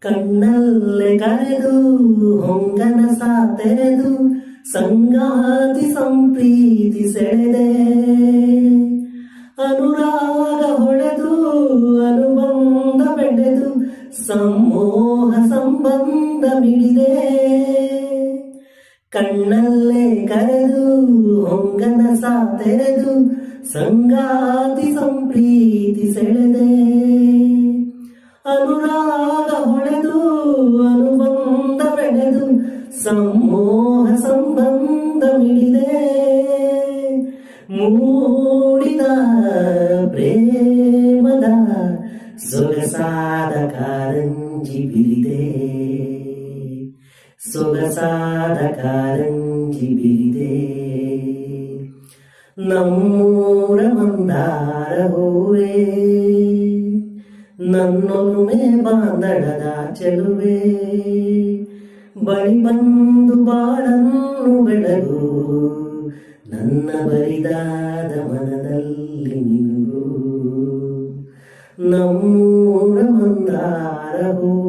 ಕಣ್ಣಲ್ಲೇ ಕರೆದು ಹೊಂಗನ ಸಾತೆದು ಸಂಗಾತಿ ಸಂಪ್ರೀತಿ ಸೆಳೆದೆ. ಅನುರಾಗ ಹೊಳೆದು, ಅನುಬಂಧ ಬೆಳೆದು, ಸಮೋಹ ಸಂಬಂಧ ಮಿಡಿದೆ. ಕಣ್ಣಲ್ಲೇ ಕರೆದು ಹೊಂಗನ ಸಾತೆದು ಸಂಗಾತಿ ಸಂಪ್ರೀತಿ ಸೆಳೆದೆ. ಅನುರಾಗ ಹೊಳೆದು ಅನುಬಂಧ ಬೆಳೆದು, ಸಮೋಹ ಸಂಬಂಧ ಮಿಡಿದೆ. ಮೂಡಿದ ಪ್ರೇಮದ ಸೊಗಸಾದ ಕಾರಂಜಿ ಬಿರಿದೆ. ಸೊಗಸಾದ ಕಾರಂಜಿ ಬಿರಿದೆ. ನಮ್ಮೂರ ಮಂದಾರ ಹೂವೇ. ನನ್ನೊಲುಮೆ ಬಾಂಧಳದ ಚೆಲುವೆ. ಬಳಿ ಬಂದು ಬಾಳನ್ನು ಬೆಳಗು. ನನ್ನ ಬರಿದಾದ ಮನದಲ್ಲಿ ನಿಂಗು ನಮ್ಮೂರ ಮಂದಾರ ಹೂವೇ